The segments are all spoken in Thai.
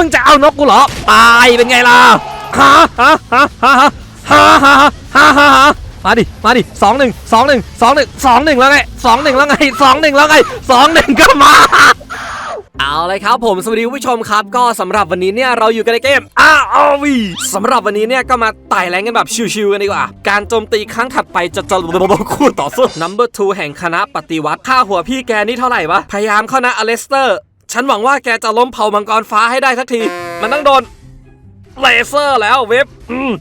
มึงจะเอานกกูเหรอ ตายเป็นไงล่ะฮะฮะฮะฮะฮะฮะฮะฮะฮะมาดิ มาดิสองหนึ่งสองหนึ่งสองหนึ่งสองหนึ่งแล้วไงสองหนึ่งแล้วไงสองหนึ่งแล้วไงสองหนึ่งก็มาเอาเลยครับผมสวัสดีผู้ชมครับ ก็สำหรับวันนี้เนี่ยเราอยู่กันในเกม ROV สำหรับวันนี้เนี่ยก็มาไต่แรงกันแบบชิวๆกันดีกว่า การโจมตีครั้งถัดไปจะจะคู่ต่อสู้ number two แห่งคณะปฏิวัติค่าหัวพี่แกนี่เท่าไหร่วะ พยายามเข้านะอเลสเตอร์ ฉันหวังว่าแกจะล้มเผ่ามังกรฟ้าให้ได้สักที มันต้องโดนเลเซอร์แล้วเว็บอืม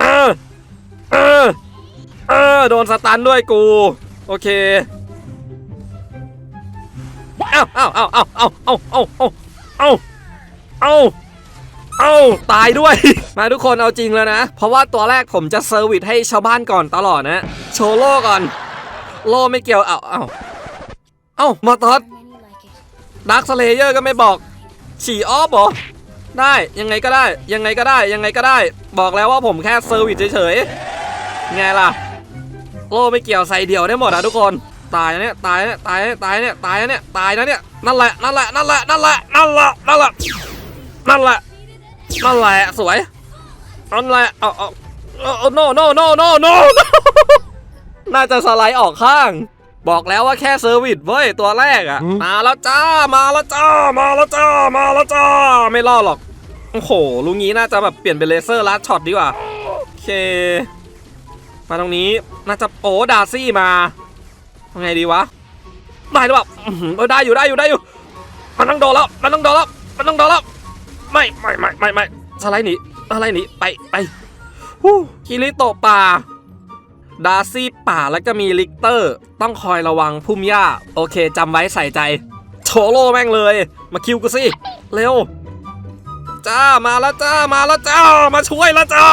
เออเออเออโดนสตันด้วยกู โอเคเอ้าเอ้าเอ้าเอ้าเอ้าเอ้าเอ้าเอ้าเอ้าเอ้าเอ้ตายด้วย มาทุกคนเอาจริงแล้วนะ เพราะว่าตัวแรกผมจะเซอร์วิสให้ชาวบ้านก่อนตลอดนะ โชว์โล่ก่อน โล่ไม่เกี่ยวเอ้าเอ้าเอ้ามาตอ ดดักสเลเยอร์ก็ไม่บอก ฉี่ออฟเหรอ ได้ยังไงก็ได้ ยังไงก็ได้ ยังไงก็ได้ บอกแล้วว่าผมแค่เซอร์วิสเฉยๆ ไงล่ะ โล่ไม่เกี่ยวใส่เดี่ยวได้หมดอะทุกคน ตายเนี่ย ตายเนี่ย ตายเนะตายเนี่ย ตายเนี่ย ตายนะเนี่ย นั่นแหละ นั่นแหละ นั่นแหละ นั่นแหละ นั่นแหละ นั่นแหละ นั่นแหละ นั่นแหละ สวย นั่นแหละ เอาเอาเอา no no no no no น่าจะสไลด์ออกข้าง บอกแล้วว่าแค่เซอร์วิสเว้ยตัวแรกอะมาแล้วจ้ามาแล้วจ้า มาแล้วจ้า มาแล้วจ้า ไม่รอดหรอก โอ้โหลุงงี้น่าจะแบบเปลี่ยนเป็นเลเซอร์ลัดช็อตดีกว่าโอเค มาตรงนี้น่าจะโอ้ดาร์ซี่มาทำไงดีวะได้หรือเปล่าอื้อหือเออได้อยู่ได้อยู่ได้อยู่ มันต้องโดนแล้วมันต้องโดนแล้วมันต้องโดนแล้วไม่ไม่ไม่ไม่ไม่สไลด์หนีสไลด์หนีไปไปฮู้คิริโตะป่า ดาร์ซี่ป่าแล้วก็มีลิกเตอร์ ต้องคอยระวังพุ่มหญ้า โอเคจำไว้ใส่ใจ โชโลแม่งเลย มาคิวกูสิ เร็ว จ้ามาแล้วจ้ามาแล้วจ้า มาช่วยแล้วจ้า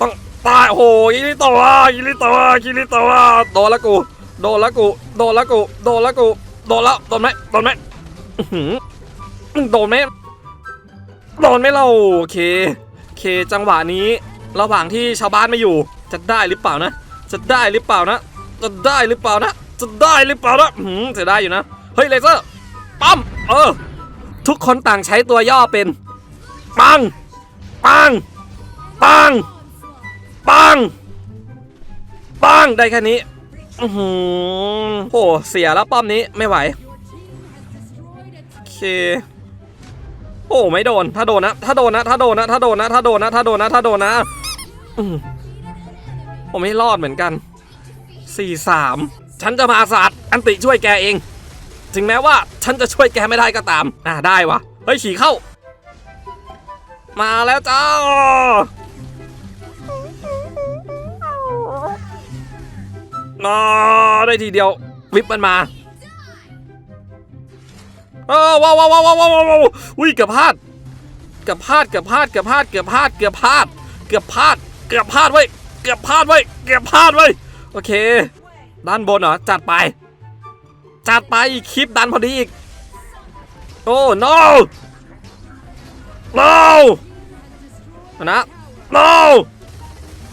ต้องตายโอ้ยิริโตะอะยิริโตะอะยิริโตะอะโดนละกู โดนละกู โดนละกู โดนละกู โดนแล้วโดนไหมโดนไหมโดนไหมโดนไหมเราโอเค โอเคจังหวะนี้ระหว่างที่ชาวบ้านไม่อยู่ จะได้หรือเปล่านะ จะได้หรือเปล่านะ จะได้หรือเปล่านะ จะได้หรือเปล่านะหืมจะได้อยู่นะ เฮ้ยเลเซอร์ปั๊มเออ ทุกคนต่างใช้ตัวย่อเป็น ปัง ปัง ปัง ปัง ปัง ได้แค่นี้อือหือโหเสียแล้วป้อมนี้ไม่ไหว โอเคโอ้ไม่โดน ถ้าโดนนะ ถ้าโดนนะ ถ้าโดนนะ ถ้าโดนนะ ถ้าโดนนะ ถ้าโดนนะ ถ้าโดนนะ ผมไม่รอดเหมือนกันสี่สามฉันจะมาศาสตร์อันติช่วยแกเอง ถึงแม้ว่าฉันจะช่วยแกไม่ได้ก็ตาม อ่าได้วะเฮ้ยฉี่เข้า มาแล้วจ้านาได้ทีเดียว วิปมันมาเออว้าวว้าวว้าวว้าวว้าวว้าวอุ้ยเกือบพลาดเกือบพลาดเกือบพลาดเกือบพลาดเกือบพลาดเกือบพลาดเกือบพลาดเกือบพลาดเว้ย เกือบพลาดเว้เกือบพลาดเว้โอเค ด้านบนเหรอ จัดไป จัดไปคลิปดันพอดีอีก โอ้ no no นะ no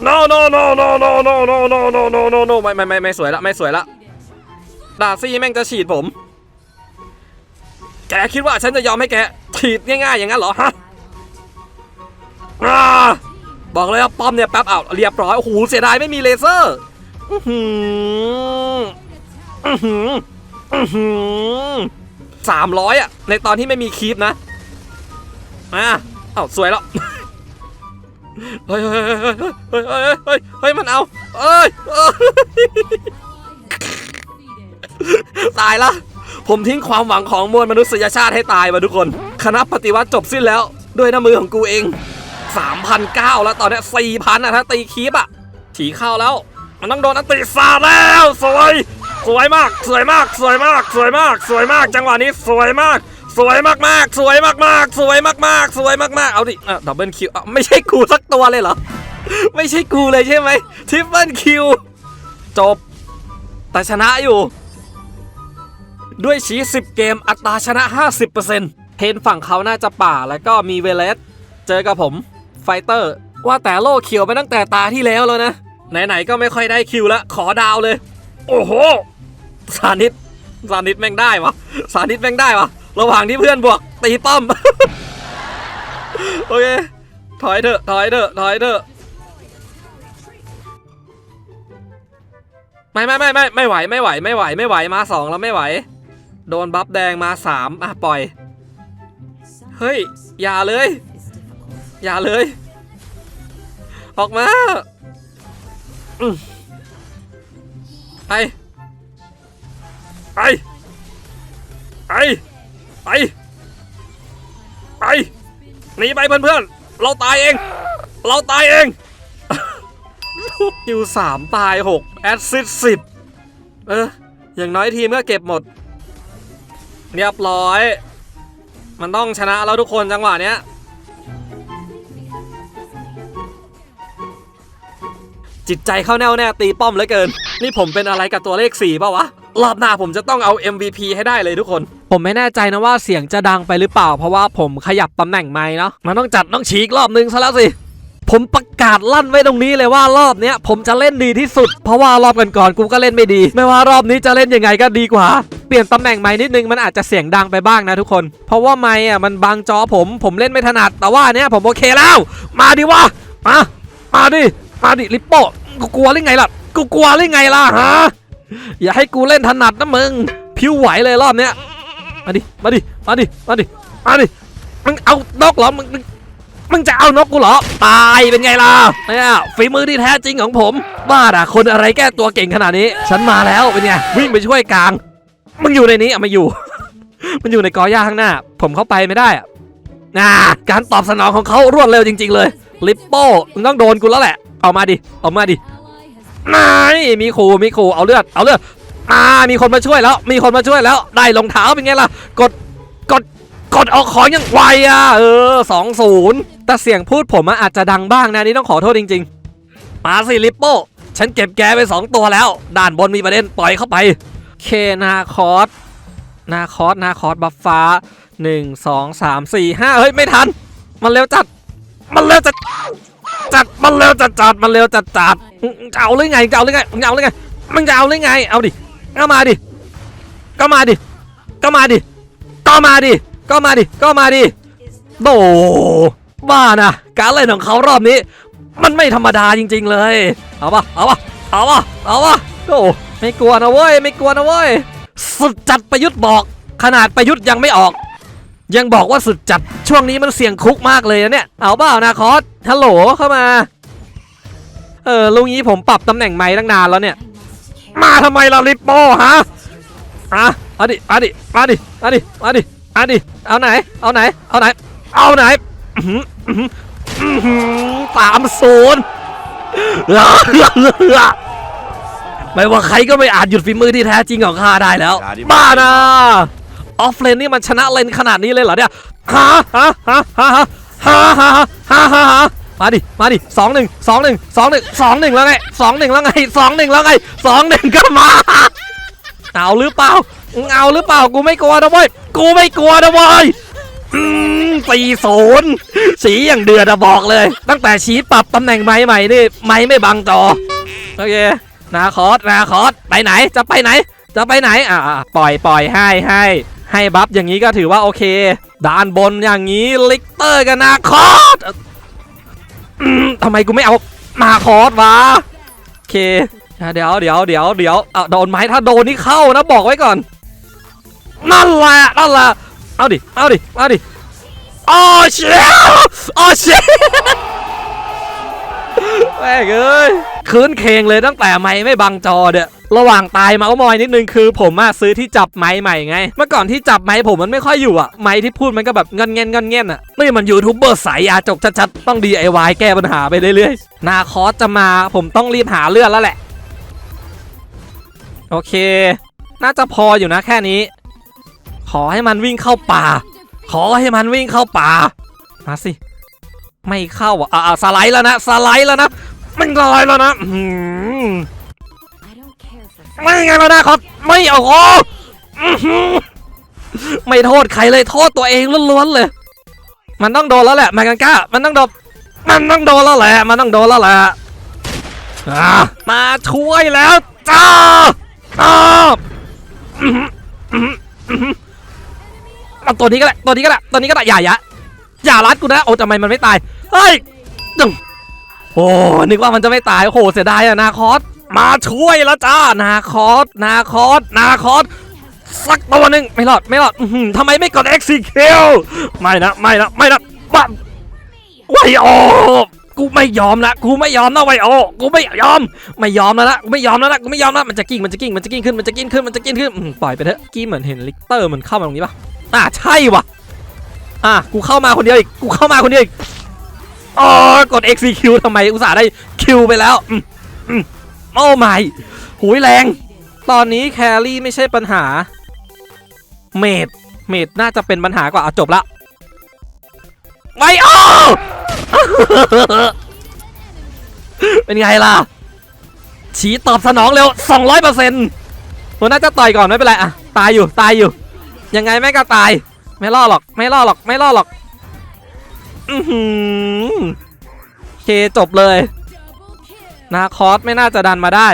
no no no no no no no no no no no no ไม่ไม่ไม่ไม่สวยละไม่สวยละดาซี่แม่งจะฉีดผม แกคิดว่าฉันจะยอมให้แกฉีดง่ายๆอย่างนั้นเหรอฮะอ่า บอกเลยว่าป้อมเนี่ยแป๊บเอาเรียบร้อยโอ้โหเสียดายไม่มีเลเซอร์อือหืออือหืออือหือสามร้อยอะในตอนที่ไม่มีคีปนะอ่าเอ้าสวยแล้วเฮ้ยเฮ้ยเฮ้ยเฮ้ยเฮ้ยเฮ้ยมันเอาเอ้ยตายละผมทิ้งความหวังของมวลมนุษยชาติให้ตายมาทุกคน คณะปฏิวัติจบสิ้นแล้ว ด้วยน้ำมือของกูเอง 3,009แล้วตอนนี้4,000อะถ้าตีคีบอะถีเข้าแล้ว มันต้องโดนอันติสาแล้ว สวย สวยมาก สวยมาก สวยมาก สวยมาก สวยมาก จังหวะนี้สวยมาก สวยมากมากสวยมากมากสวยมากมากสวยมากมากเอาดิอะดับเบิลคิวอะไม่ใช่กูสักตัวเลยเหรอ ไม่ใช่กูเลยใช่ไหมทริปเปิลคิวจบ แต่ชนะอยู่ ด้วยชี10เกมอัตราชนะ 50%เทนฝั่งเขาน่าจะป่าแล้วก็มีเวเลสเจอกับผม ฟเตอร์ ว่าแต่โล่เขียวไปตั้งแต่ตาที่แล้วแล้วนะ ไหนๆก็ไม่ค่อยได้คิวแล้วขอดาวเลย โอ้โหสานิตสานิตแม่งได้วะสานิตแม่งได้วะระหว่างที่เพื่อนบวกตีป้อม โอเค ถอยเถอะ ถอยเถอะ ถอยเถอะ ไม่ไม่ไม่ไม่ไม่ไหวไม่ไหวไม่ไหวไม่ไหวมาสองแล้วไม่ไหว โดนบัฟแดงมาสามอะปล่อย เฮ้ย อย่าเลย อย่าเลย ออกมาไปไปไปไปไปหนีไปเพื่อนๆ เราตายเอง เราตายเองคิวสามตายหกแอดซิดสิบเออ อย่างน้อยทีมก็เก็บหมด เรียบร้อย มันต้องชนะแล้วทุกคนจังหวะเนี้ย จิตใจเข้าแน่วแน่ตีป้อมเหลือเกิน นี่ผมเป็นอะไรกับตัวเลข4เปล่าวะ รอบหน้าผมจะต้องเอา MVP ให้ได้เลยทุกคน ผมไม่แน่ใจนะว่าเสียงจะดังไปหรือเปล่า เพราะว่าผมขยับตำแหน่งไม้เนาะมันต้องจัดต้องฉีกรอบนึงซะแล้วสิผมประกาศลั่นไว้ตรงนี้เลยว่ารอบเนี้ยผมจะเล่นดีที่สุด เพราะว่ารอบก่อนๆกูก็เล่นไม่ดี ไม่ว่ารอบนี้จะเล่นยังไงก็ดีกว่า เปลี่ยนตำแหน่งไม้นิดนึงมันอาจจะเสียงดังไปบ้างนะทุกคน เพราะว่าไม้อะมันบังจอผมผมเล่นไม่ถนัดแต่ว่าเนี้ยผมโอเคแล้ว มาดิวะมามาดิ มาดิลิปโป้กูกลัวหรือไงล่ะ กูกลัวหรือไงล่ะฮะ อย่าให้กูเล่นถนัดนะมึงผิวไหวเลยรอบเนี้ย มาดิ มาดิ มาดิ มาดิ มาดิ มึงเอานกเหรอ มึง มึงจะเอานกกูเหรอ ตายเป็นไงล่ะ เนี่ยฝีมือที่แท้จริงของผม บ้าด่ะคนอะไรแก้ตัวเก่งขนาดนี้ ฉันมาแล้วเป็นไง วิ่งไปช่วยกลาง มึงอยู่ในนี้อะไมาอยู่ มันอยู่ในกอหญ้าข้างหน้า ผมเข้าไปไม่ได้อะการตอบสนองของเขารวดเร็วจริง ๆ เลย ลิปโป้ มึงต้องโดนกูแล้วแหละ เอามาดิ เอามาดินายมีขู่มีขู่เอาเลือด เอาเลือด อ่า มีคนมาช่วยแล้ว มีคนมาช่วยแล้ว ได้รองเท้าเป็นไงล่ะ กด กด กดเอาของอย่างไวอะ เออสองศูนย์แต่เสียงพูดผมอะอาจจะดังบ้างนะนี่ต้องขอโทษจริง ๆ มาสิลิปโป้ ฉันเก็บแกไปสองตัวแล้ว ด่านบนมีประเด็นปล่อยเข้าไป เคนาคอส นาคอส นาคอส บัฟฟ้าหนึ่งสองสามสี่ห้าเฮ้ย ไม่ทัน มันเร็วจัด มันเร็วจัด จัดมันเร็วจัดจัดมันเร็วจัดจัดจะเอาหรือไงจะเอาหรือไงมึงจะเอาหรือไงมึงจะเอาหรือไง เอาดิก็มาดิก็มาดิก็มาดิก็มาดิก็มาดิก็มาดิโดบ้านะการเล่นของเขารอบนี้ มันไม่ธรรมดาจริง ๆ เลยเอาปะเอาปะเอาปะเอาปะโอ้ไม่กลัวนะเว้ยไม่กลัวนะเว้ยสุดจัดประยุทธ์บอก ขนาดประยุทธ์ยังไม่ออก ยังบอกว่าสุดจัดช่วงนี้มันเสี่ยงคุกมากเลยนะเนี่ย เอาเปล่านะคอสฮัลโหลเข้ามา เออลุงนี้ผมปรับตำแหน่งไม้ตั้งนานแล้วเนี่ย มาทำไมล่ะลิปโป้ฮะอะเอาดิเอาดิมาดิมาดิมาดิมาดิเอาไหน เอาไหน เอาไหน เอาไหนอื้อหืออื้อหืออื้อหือสามศูนย์ไม่ว่าใครก็ไม่อาจหยุดฝีมือที่แท้จริงของข้าได้แล้วบ้านะ ออฟเลนนี่มันชนะเลนขนาดนี้เลยเหรอเนี่ยฮะฮะฮะฮะฮะฮะฮะฮะฮะมาดิ มาดิสองหนึ่งสองหนึ่งสองหนึ่งสองหนึ่งแล้วไงสองหนึ่งแล้วไงสองหนึ่งแล้วไงสองหนึ่งก็มา เอาหรือเปล่ามึงเอาหรือเปล่ากูไม่กลัวนะเว้ยกูไม่กลัวนะเว้ยสี่ศูนย์สีอย่างเดือดอะบอกเลย ตั้งแต่ชี้ปรับตำแหน่งไม้ใหม่นี่ไม้ไม่บังจอโอเคนาคอสนาคอสไปไหนจะไปไหน จะไปไหนอ่าปล่อยปล่อยให้ให้ ให้บัฟอย่างนี้ก็ถือว่าโอเคด้านบนอย่างนี้ลิกเตอร์กับนาคอสทำไมกูไม่เอานาคอสวะโอเคเดี๋ยวเดี๋ยวเดี๋ยวเดี๋ยวอะโดนไหมถ้าโดนนี่เข้านะบอกไว้ก่อน นั่นแหละนั่นแหละเอาดิเอาดิเอาดิโอ้เชี่ยโอ้เชี่ยแม่งเอ้ยคืนเคงเลยตั้งแต่ไม้ไม่บังจอเด้อ ระหว่างตายเมาส์มอยนิดนึงคือ ผมอะซื้อที่จับไม้ใหม่ไง เมื่อก่อนที่จับไม้ผมมันไม่ค่อยอยู่อะไม้ที่พูดมันก็แบบเงินเงินเงินเงินอะนี่มันยูทูบเบอร์สายยาจกชัดๆต้อง DIY แก้ปัญหาไปเรื่อยๆนาคอสจะมาผมต้องรีบหาเลือดแล้วแหละ โอเค น่าจะพออยู่นะแค่นี้ ขอให้มันวิ่งเข้าป่า ขอให้มันวิ่งเข้าป่ามาสิไม่เข้าอะอะสไลด์แล้วนะสไลด์แล้วนะมันสไลด์แล้วนะ ไม่ไงแล้วนะเขาไม่เอาโอ้อื้อหือไม่โทษใครเลยโทษตัวเองล้วนๆเลย มันต้องโดนแล้วแหละมากันก้า มันต้องโดนมันต้องโดนแล้วแหละ มันต้องโดนแล้วแหละมาช่วยแล้วจ้าอ้าวเอาตัวนี้ก็ได้ตัวนี้ก็ได้ตัวนี้ก็ได้อย่าอย่าอย่ารัดกูนะโอ้ทำไมมันไม่ตายเฮ้ยดึงโอ้นึกว่ามันจะไม่ตายโอ้โหเสียดายอะนาคอส มาช่วยแล้วจ้า นาคอส นาคอส นาคอส สักตัวหนึ่งไม่รอด ไม่รอดทำไมไม่กด X 4Q ไม่นะ ไม่นะ ไม่นะบ้าไวโอกูไม่ยอมละกูไม่ยอมนะไวโอกูไม่ยอม ไม่ยอมแล้วละกูไม่ยอมแล้วละกูไม่ยอมแล้วมันจะกิ้ง มันจะกิ้ง มันจะกิ้งขึ้น มันจะกิ้งขึ้น มันจะกิ้งขึ้น ปล่อยไปเถอะ กี้เหมือนเห็นลิกเตอร์มันเข้ามาตรงนี้ปะอะใช่วะอะ กูเข้ามาคนเดียวอีก กูเข้ามาคนเดียวอีก อ๋อ กด X 4Q ทำไม อุตส่าห์ได้คิวไปแล้ว อืมอืม โอ้ไม่หูยแรง ตอนนี้แครี่ไม่ใช่ปัญหา เมดเมดน่าจะเป็นปัญหากว่าเอาจบละไม่โอ้เป็นไงล่ะ ฉีตอบสนองเร็ว 200เปอร์เซ็นต์มันน่าจะต่อยก่อนไม่เป็นไรอะตายอยู่ตายอยู่ ยังไงแม่ก็ตาย ไม่รอหรอก ไม่รอหรอก ไม่รอหรอก อือหือเคจบเลย นาคอสไม่น่าจะดันมาได้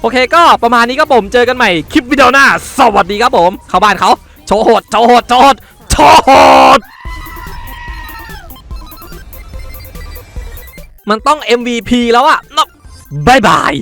โอเคก็ประมาณนี้ครับผมเจอกันใหม่คลิปวิดีโอหน้า สวัสดีครับผม เข้าบ้านเขาโชว์โหดโชว์โหดโชว์โหดโชว์โหดมันต้อง MVP แล้วอะเนาะบายบาย